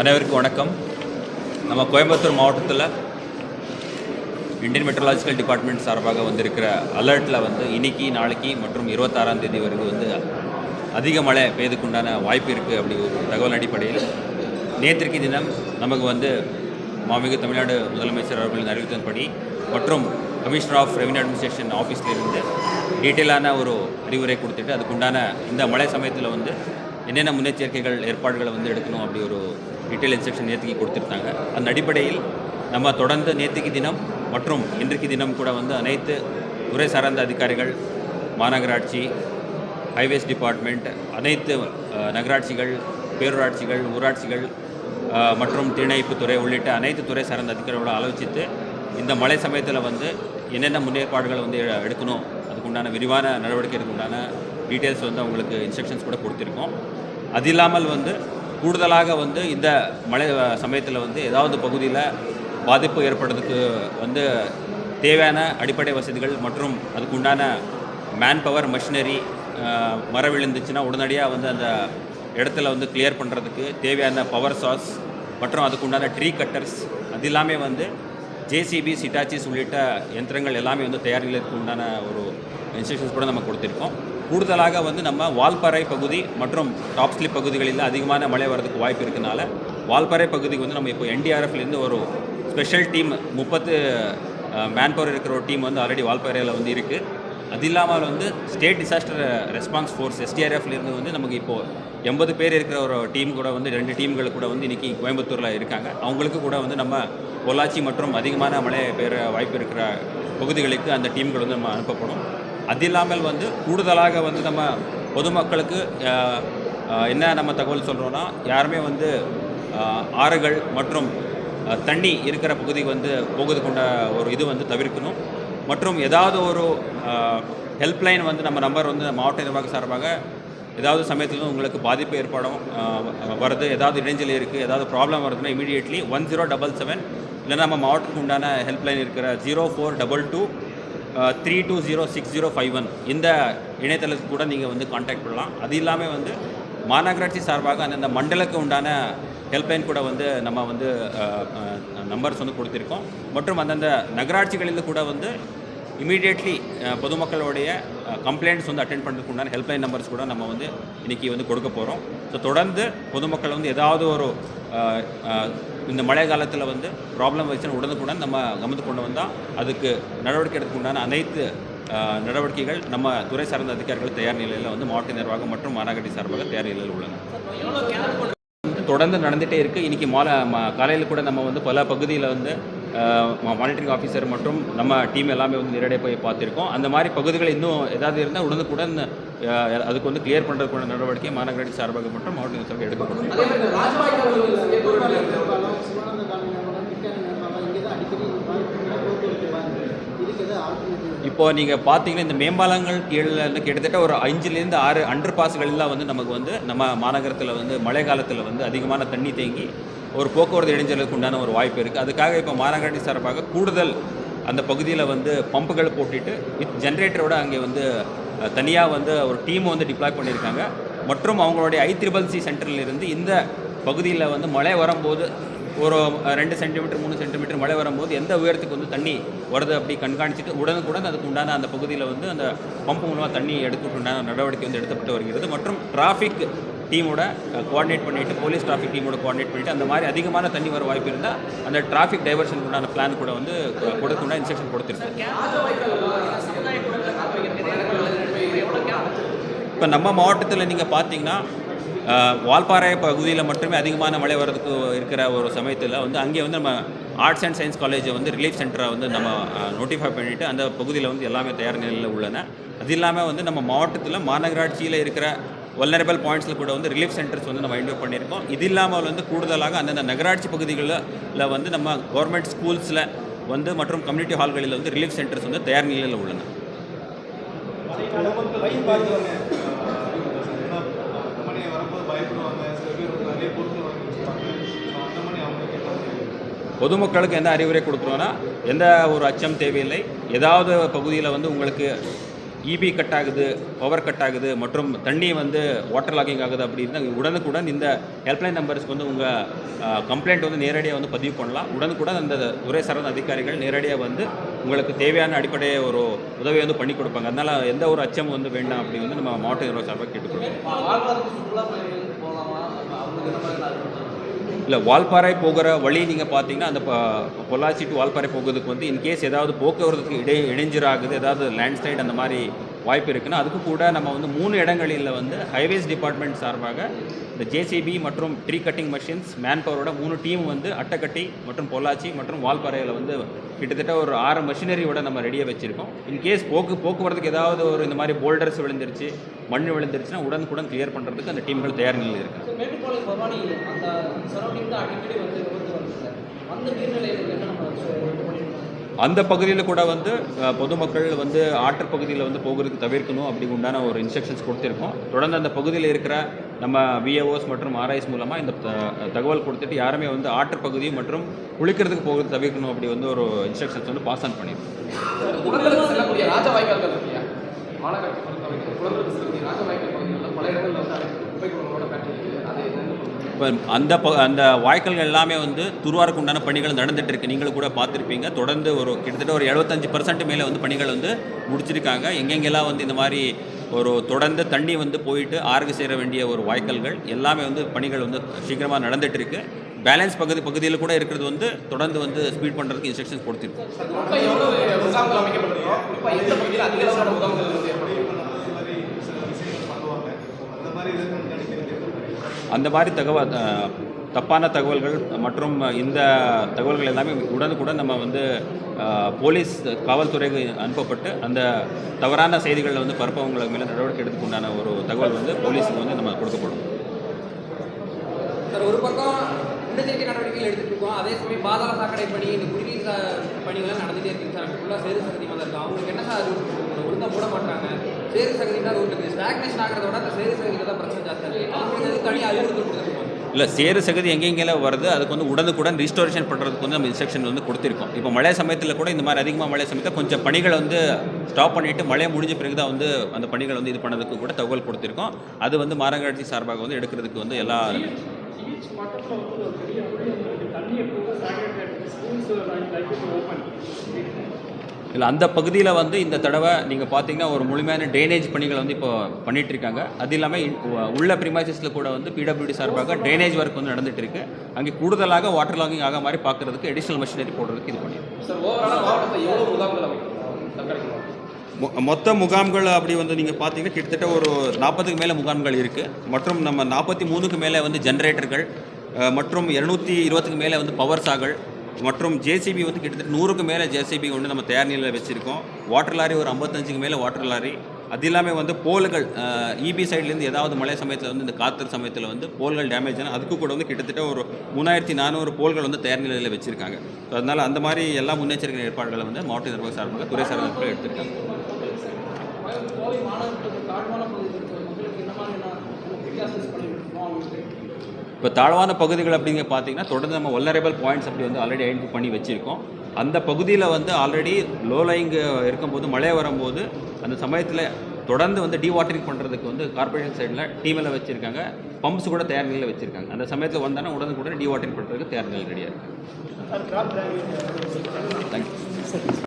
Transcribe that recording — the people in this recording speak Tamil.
அனைவருக்கும் வணக்கம். நம்ம கோயம்புத்தூர் மாவட்டத்தில் இந்தியன் மெட்ரலாஜிக்கல் டிபார்ட்மெண்ட் சார்பாக வந்திருக்கிற அலர்ட்டில் வந்து இன்னைக்கு நாளைக்கு மற்றும் இருபத்தாறாம் தேதி வரைக்கும் வந்து அதிக மழை பெய்துக்குண்டான வாய்ப்பு இருக்குது அப்படி ஒரு தகவல் அடிப்படையில். நேற்றுக்கு தினம் நமக்கு வந்து மாமிகு தமிழ்நாடு முதலமைச்சர் அவர்களின் அறிவித்தபடி மற்றும் கமிஷனர் ஆஃப் ரெவன்யூ அட்மினிஸ்ட்ரேஷன் ஆஃபீஸ்லேருந்து டீட்டெயிலான ஒரு அறிவுரை கொடுத்துட்டு அதுக்குண்டான இந்த மழை சமயத்தில் வந்து என்னென்ன முன்னெச்சரிக்கைகள் ஏற்பாடுகளை வந்து எடுக்கணும் அப்படி ஒரு டீட்டெயில் இன்ஸ்ட்ரக்ஷன் நேற்றுக்கு கொடுத்துருந்தாங்க. அந்த அடிப்படையில் நம்ம தொடர்ந்து நேற்றுக்கு தினம் மற்றும் இன்றைக்கு தினம் கூட வந்து அனைத்து துறை சார்ந்த அதிகாரிகள் மாநகராட்சி ஹைவேஸ் டிபார்ட்மெண்ட் அனைத்து நகராட்சிகள் பேரூராட்சிகள் ஊராட்சிகள் மற்றும் மற்றும் தீயணைப்புத்துறை உள்ளிட்ட அனைத்து துறை சார்ந்த அதிகாரிகளோட ஆலோசித்து இந்த மழை சமயத்தில் வந்து என்னென்ன முன்னேற்பாடுகளை வந்து எ- எடுக்கணும் அதுக்குண்டான விரிவான நடவடிக்கைக்கு உண்டான டீட்டெயில்ஸ் வந்து அவங்களுக்கு இன்ஸ்ட்ரக்ஷன்ஸ் கூட கொடுத்துருக்கோம். அது இல்லாமல் வந்து கூடுதலாக வந்து இந்த மழை சமயத்தில் வந்து ஏதாவது பகுதியில் பாதிப்பு ஏற்படுறதுக்கு வந்து தேவையான அடிப்படை வசதிகள் மற்றும் அதுக்குண்டான மேன் பவர் மிஷினரி மரம் விழுந்துச்சுன்னா உடனடியாக வந்து அந்த இடத்துல வந்து கிளியர் பண்ணுறதுக்கு தேவையான பவர் சாஸ் மற்றும் அதுக்குண்டான ட்ரீ கட்டர்ஸ் அது எல்லாமே வந்து ஜேசிபி சிட்டாச்சிஸ் உள்ளிட்ட யந்திரங்கள் எல்லாமே வந்து தயார் நிலையத்துக்கு உண்டான ஒரு இன்ஸ்ட்ரக்ஷன்ஸ் கூட நம்ம கொடுத்துருக்கோம். கூடுதலாக வந்து நம்ம வால்பாறை பகுதி மற்றும் டாப் ஸ்லிப் பகுதிகளில் அதிகமான மழை வரதுக்கு வாய்ப்பு இருக்கனால வால்பாறை பகுதிக்கு வந்து நம்ம இப்போ என்டிஆர்எஃப்லேருந்து ஒரு ஸ்பெஷல் டீம் முப்பத்து மேன் பவர் இருக்கிற ஒரு டீம் வந்து ஆல்ரெடி வால்பாறையில் வந்து இருக்குது அது இல்லாமல் வந்து ஸ்டேட் டிசாஸ்டர் ரெஸ்பான்ஸ் ஃபோர்ஸ் எஸ்டிஆர்எஃப்லேருந்து வந்து நமக்கு இப்போது எண்பது பேர் இருக்கிற ஒரு டீம் கூட வந்து ரெண்டு டீம்கள் கூட வந்து இன்றைக்கி கோயம்புத்தூரில் இருக்காங்க. அவங்களுக்கு கூட வந்து நம்ம பொள்ளாச்சி மற்றும் அதிகமான மழை பெற வாய்ப்பு இருக்கிற பகுதிகளுக்கு அந்த டீம்கள் வந்து நம்ம அனுப்பப்படும். அது இல்லாமல் வந்து கூடுதலாக வந்து நம்ம பொதுமக்களுக்கு என்ன நம்ம தகவல் சொல்கிறோன்னா யாருமே வந்து ஆறுகள் மற்றும் தண்ணி இருக்கிற பகுதிக்கு வந்து போகுது கொண்ட ஒரு இது வந்து தவிர்க்கணும். மற்றும் ஏதாவது ஒரு ஹெல்ப்லைன் வந்து நம்ம நம்பர் வந்து மாவட்ட நிர்வாக சார்பாக ஏதாவது சமயத்தில் உங்களுக்கு பாதிப்பு ஏற்படும் வருது ஏதாவது இடைஞ்சல் இருக்குது ஏதாவது ப்ராப்ளம் வருதுன்னா immediately one zero double seven இல்லைன்னா நம்ம மாவட்டத்துக்கு உண்டான ஹெல்ப்லைன் இருக்கிற zero four double two three two zero six zero five one இந்த இணையதளத்துக்கு கூட நீங்கள் வந்து காண்டாக்ட் பண்ணலாம். அது இல்லாமல் வந்து மாநகராட்சி சார்பாக அந்தந்த மண்டலுக்கு உண்டான ஹெல்ப்லைன் கூட வந்து நம்ம வந்து நம்பர்ஸ் வந்து கொடுத்துருக்கோம். மற்றும் அந்தந்த நகராட்சிகளில் கூட வந்து இமீடியட்லி பொதுமக்களுடைய கம்ப்ளைண்ட்ஸ் வந்து அட்டென்ட் பண்ணுறதுக்கு உண்டான ஹெல்ப்லைன் நம்பர்ஸ் கூட நம்ம வந்து இன்றைக்கி வந்து கொடுக்க போகிறோம் ஸோ தொடர்ந்து பொதுமக்கள் வந்து ஏதாவது ஒரு இந்த மழை காலத்தில் வந்து ப்ராப்ளம் வச்சுன்னு உடனுக்குடன் நம்ம கவனத்து கொண்டு வந்தால் அதுக்கு நடவடிக்கை எடுத்துக்கு உண்டான அனைத்து நடவடிக்கைகள் நம்ம துறை சார்ந்த அதிகாரிகள் தயார் நிலையில் வந்து மாவட்ட நிர்வாகம் மற்றும் மாநகராட்சி சார்பாக தயார் நிலையில் உள்ளன. தொடர்ந்து நடந்துகிட்டே இருக்குது இன்றைக்கி மாலை காலையில் கூட நம்ம வந்து பல பகுதியில் வந்து மானிட்டரிங் ஆஃபீஸர் மற்றும் நம்ம டீம் எல்லாமே வந்து நேரடியாக போய் பார்த்துருக்கோம். அந்த மாதிரி பகுதிகள் இன்னும் ஏதாவது இருந்தால் உடனுக்குடன் அதுக்கு வந்து கிளியர் பண்ணுறதுக்குள்ள நடவடிக்கை மாநகராட்சி சார்பாக மற்றும் மாவட்ட நிர்வாகம் எடுக்கப்படும். இப்போ நீங்கள் பார்த்தீங்கன்னா இந்த மேம்பாலங்கள் கீழே இருந்து கிட்டத்தட்ட ஒரு அஞ்சுலேருந்து ஆறு அண்டர் பாஸ்கள்லாம் வந்து நமக்கு வந்து நம்ம மாநகரத்தில் வந்து மழை காலத்தில் வந்து அதிகமான தண்ணி தேங்கி ஒரு போக்குவரத்து இடைஞ்சலுக்கு உண்டான ஒரு வாய்ப்பு இருக்குது அதுக்காக இப்போ மாநகராட்சி சார்பாக கூடுதல் அந்த பகுதியில் வந்து பம்புகள் போட்டுட்டு வித் ஜென்ரேட்டரோட அங்கே வந்து தனியாக வந்து ஒரு டீம் வந்து டிப்ளாய் பண்ணியிருக்காங்க. மற்றும் அவங்களுடைய ஐ த்ரிபல் சி இந்த பகுதியில் வந்து மழை வரும்போது ஒரு ரெண்டு சென்டிமீட்டர் மூணு சென்டிமீட்டர் மழை வரும்போது எந்த உயரத்துக்கு வந்து தண்ணி வருது அப்படி கண்காணிச்சிட்டு உடனுக்குடன் அதுக்கு உண்டான அந்த பகுதியில் வந்து அந்த பம்பு மூலமாக தண்ணி எடுத்துட்டு உண்டான நடவடிக்கை வந்து எடுக்கப்பட்டு வருகிறது. மற்றும் டிராஃபிக் டீமோட கோஆர்டினேட் பண்ணிவிட்டு போலீஸ் டிராஃபிக் டீமோட கோஆர்டினேட் பண்ணிட்டு அந்த மாதிரி அதிகமான தண்ணி வர வாய்ப்பு இருந்தால் அந்த டிராஃபிக் டைவர்ஷன் உண்டான பிளான் கூட வந்து கொடுக்க இன்ஸ்ட்ரக்ஷன் கொடுத்துருக்கு இப்போ நம்ம மாவட்டத்தில் நீங்கள் பார்த்தீங்கன்னா வால்பாறை பகுதியில் மட்டுமே அதிகமான மழை வர்றதுக்கு இருக்கிற ஒரு சமயத்தில் வந்து அங்கே வந்து நம்ம ஆர்ட்ஸ் அண்ட் சயின்ஸ் காலேஜை வந்து ரிலீஃப் சென்டரை வந்து நம்ம நோட்டிஃபை பண்ணிவிட்டு அந்த பகுதியில் வந்து எல்லாமே தயார் நிலையில் உள்ளன. அது இல்லாமல் வந்து நம்ம மாவட்டத்தில் மாநகராட்சியில் இருக்கிற வல்லரபிள் பாயிண்ட்ஸில் கூட வந்து ரிலீஃப் சென்டர்ஸ் வந்து நம்ம ஐடென்டிஃபை பண்ணியிருக்கோம். இது இல்லாமல் வந்து கூடுதலாக அந்தந்த நகராட்சி பகுதிகளில் வந்து நம்ம கவர்மெண்ட் ஸ்கூல்ஸில் வந்து மற்றும் கம்யூனிட்டி ஹால்களில் வந்து ரிலீஃப் சென்டர்ஸ் வந்து தயார் நிலையில் உள்ளன. என்ன பொதுமக்களுக்கு எந்த அறிவுரை கொடுக்குறோன்னா எந்த ஒரு அச்சம் தேவையில்லை. ஏதாவது பகுதியில் வந்து உங்களுக்கு இபி கட் ஆகுது பவர் கட் ஆகுது மற்றும் தண்ணி வந்து வாட்டர் லாகிங் ஆகுது அப்படின்னா உடனுக்குடன் இந்த ஹெல்ப்லைன் நம்பர்ஸ்க்கு வந்து உங்கள் கம்ப்ளைண்ட் வந்து நேரடியாக வந்து பதிவு பண்ணலாம். உடனுக்குடன் அந்த துறை சார்ந்த அதிகாரிகள் நேரடியாக வந்து உங்களுக்கு தேவையான அடிப்படை ஒரு உதவியை வந்து பண்ணி கொடுப்பாங்க. அதனால் எந்த ஒரு அச்சமும் வந்து வேண்டாம் அப்படி வந்து நம்ம மாவட்ட நிர்வாக சார்பாக கேட்டுக்கொள்வோம் இல்லை வால்பாறை போகிற வழி நீங்கள் பார்த்தீங்கன்னா அந்த பொள்ளாச்சி டு வால்பாறை போகிறதுக்கு வந்து இன்கேஸ் ஏதாவது போக்குவரத்துக்கு இடை இடைஞ்சராகுது ஏதாவது லேண்ட்ஸ்லைட் அந்த மாதிரி வாய்ப்பு இருக்குன்னா அதுக்கு கூட நம்ம வந்து மூணு இடங்களில் வந்து ஹைவேஸ் டிபார்ட்மெண்ட் சார்பாக இந்த ஜேசிபி மற்றும் ட்ரீ கட்டிங் மிஷின்ஸ் மேன் பவரோட மூணு டீம் வந்து அட்டக்கட்டி மற்றும் பொள்ளாச்சி மற்றும் வால்பாறையில் வந்து கிட்டத்தட்ட ஒரு ஆறு மிஷினரியோட நம்ம ரெடியாக வச்சுருக்கோம். இன்கேஸ் போக்கு போக்குவரத்துக்கு ஏதாவது ஒரு இந்த மாதிரி போல்டர்ஸ் விழுந்துருச்சு மண் விழுந்துருச்சுன்னா உடனுக்குடன் கிளியர் பண்ணுறதுக்கு அந்த டீம்கள் தயார் நிலையில் இருக்குது அந்த பகுதியில் கூட வந்து பொதுமக்கள் வந்து ஆற்றுப்பகுதியில் வந்து போகிறதுக்கு தவிர்க்கணும் அப்படி உண்டான ஒரு இன்ஸ்ட்ரக்ஷன்ஸ் கொடுத்துருக்கோம். தொடர்ந்து அந்த பகுதியில் இருக்கிற நம்ம விஏஓஸ் மற்றும் ஆர்ஐஸ் மூலமாக இந்த த- தகவல் கொடுத்துட்டு யாருமே வந்து ஆற்றுப்பகுதி மற்றும் குளிக்கிறதுக்கு போகிறது தவிர்க்கணும் அப்படி வந்து ஒரு இன்ஸ்ட்ரக்ஷன்ஸ் வந்து பாஸ் ஆன் பண்ணியிருக்கோம். மாநகராட்சி பொறுத்தவரைக்கும் செல்லக்கூடிய பகுதிகளில் பல இடங்களில் வந்து இப்போ அந்த ப அந்த வாய்க்கால்கள் எல்லாமே வந்து துருவாருக்கு உண்டான பணிகள் நடந்துட்டு இருக்கு நீங்களும் கூட பார்த்துருப்பீங்க. தொடர்ந்து ஒரு கிட்டத்தட்ட ஒரு எழுபத்தஞ்சு பர்சன்ட் மேலே வந்து பணிகள் வந்து முடிச்சிருக்காங்க. எங்கெங்கெல்லாம் வந்து இந்த மாதிரி ஒரு தொடர்ந்து தண்ணி வந்து போயிட்டு ஆறுக்கு சேர வேண்டிய ஒரு வாய்க்கால்கள் எல்லாமே வந்து பணிகள் வந்து சீக்கிரமாக நடந்துட்டு இருக்கு பேலன்ஸ் பகுதி பகுதியில் கூட இருக்கிறது வந்து தொடர்ந்து வந்து ஸ்பீட் பண்ணுறதுக்கு இன்ஸ்ட்ரக்ஷன்ஸ் கொடுத்துருக்கோம் குறிப்பாக எவ்வளவு முகாம்கள் அமைக்கப்பட்டிருக்கோம் குறிப்பாக எந்த பகுதியில் அதிக அளவான முகாம்கள் வந்து ஏற்படும் அந்த மாதிரி சில விஷயங்கள் பண்ணுவாங்க அந்த மாதிரி இதை கண்காணிக்கிறது எப்படி? அந்த மாதிரி தகவல் தப்பான தகவல்கள் மற்றும் இந்த தகவல்கள் எல்லாமே உடனுக்குடன் நம்ம வந்து போலீஸ் காவல்துறைக்கு அனுப்பப்பட்டு அந்த தவறான செய்திகளில் வந்து பரப்பவங்களுக்கு மேலே நடவடிக்கை எடுத்துக்குண்டான ஒரு தகவல் வந்து போலீஸுக்கு வந்து நம்ம கொடுக்கப்படும். சார் ஒரு பக்கம் முன்னெச்சரிக்கை நடவடிக்கைகள் எடுத்துட்டு இருக்கோம். அதே சமயம் பாதாள சாக்கடை பணி இந்த குடிநீர் சா- பணிகள்லாம் நடந்துட்டே இருக்கு சார். ஃபுல்லாக சேது சகதியமாக தான் இருக்கும். அவங்களுக்கு என்ன சார் அது ஒழுங்காக போட மாட்டாங்க. சேறு சகதி தான் ரோட்டு இருக்குது ஸ்டாக்னேஷன் ஆகிறத விட அந்த சேறு சகதியில் தான் பிரச்சனை ஜாஸ்தியாக இருக்குது அவங்களுக்கு தனி அறிவுறுத்தல் கொடுத்துருக்கோம் இல்லை சேறு சகதி எங்கெங்கெல்லாம் வருது அதுக்கு வந்து உடனுக்குடன் ரீஸ்டோரேஷன் பண்ணுறதுக்கு வந்து நம்ம இன்ஸ்ட்ரக்ஷன் வந்து கொடுத்துருக்கோம். இப்போ மழை சமயத்தில் கூட இந்த மாதிரி அதிகமாக மழை சமயத்தில் கொஞ்சம் பணிகளை வந்து ஸ்டாப் பண்ணிவிட்டு மழை முடிஞ்ச பிறகு தான் வந்து அந்த பணிகளை வந்து இது பண்ணதுக்கு கூட தகவல் கொடுத்துருக்கோம். அது வந்து மாநகராட்சி சார்பாக வந்து எடுக்கிறதுக்கு வந்து எல்லா பீச் இல்லை அந்த பகுதியில் வந்து இந்த தடவை நீங்கள் பார்த்தீங்கன்னா ஒரு முழுமையான ட்ரைனேஜ் பணிகளை வந்து இப்போ பண்ணிட்டு இருக்காங்க அது இல்லாமல் உள்ள ப்ரிமைசஸில் கூட வந்து பிடபிள்யூடி சார்பாக ட்ரைனேஜ் ஒர்க் வந்து நடந்துட்டு இருக்கு அங்கே கூடுதலாக வாட்டர் லாகிங் ஆக மாதிரி பார்க்கறதுக்கு அடிஷனல் மிஷினரி போடுறதுக்கு இது பண்ணியிருக்கோம் மொத்த முகாம்கள் அப்படி வந்து நீங்கள் பார்த்தீங்கன்னா கிட்டத்தட்ட ஒரு நாற்பதுக்கு மேலே முகாம்கள் இருக்குது மற்றும் நம்ம நாற்பத்தி மூணுக்கு மேலே வந்து ஜென்ரேட்டர்கள் மற்றும் இரநூத்தி இருபத்துக்கு மேலே வந்து பவர் சாகள் மற்றும் ஜேசிபி வந்து கிட்டத்தட்ட நூறுக்கு மேலே ஜேசிபி வந்து நம்ம தயார் நிலையில் வச்சுருக்கோம் வாட்டர் லாரி ஒரு ஐம்பத்தஞ்சுக்கு மேலே வாட்டர் லாரி அது இல்லாமல் வந்து போல்கள் இபி சைட்லேருந்து ஏதாவது மழை சமயத்தில் வந்து இந்த காற்று சமயத்தில் வந்து போல்கள் டேமேஜ் ஆனால் அதுக்கு கூட வந்து கிட்டத்தட்ட ஒரு மூணாயிரத்தி நானூறு போல்கள் வந்து தயார் நிலையில் வச்சுருக்காங்க ஸோ அதனால் அந்த மாதிரி எல்லா முன்னெச்சரிக்கை ஏற்பாடுகளை வந்து மாவட்ட நிர்வாக சார்பாக துறை சார்பாக எடுத்திருக்காங்க கோவை தாழ்வான பகுதியில் இருக்கிற மக்களுக்கு என்ன வித்தியாசம் பண்ணிட்டு இருக்கோம் அவங்களுக்கு இப்போ தாழ்வான பகுதிகள் அப்படிங்க பார்த்தீங்கன்னா தொடர்ந்து நம்ம வல்லரபிள் பாயிண்ட்ஸ் அப்படி வந்து ஆல்ரெடி ஐடென்டிஃபை பண்ணி வச்சுருக்கோம். அந்த பகுதியில் வந்து ஆல்ரெடி லோ லைங் இருக்கும்போது மழை வரும்போது அந்த சமயத்தில் தொடர்ந்து வந்து டீவாட்டரிங் பண்ணுறதுக்கு வந்து கார்பரேஷன் சைடில் டீமில் வச்சுருக்காங்க. பம்ப்ஸ் கூட தயார் நிலையில் வச்சுருக்காங்க. அந்த சமயத்தில் வந்தாங்கன்னா உடனுக்குடன் டீவாட்டரிங் பண்ணுறதுக்கு தயார் நிலையில் ரெடியாக இருக்குது தேங்க்யூ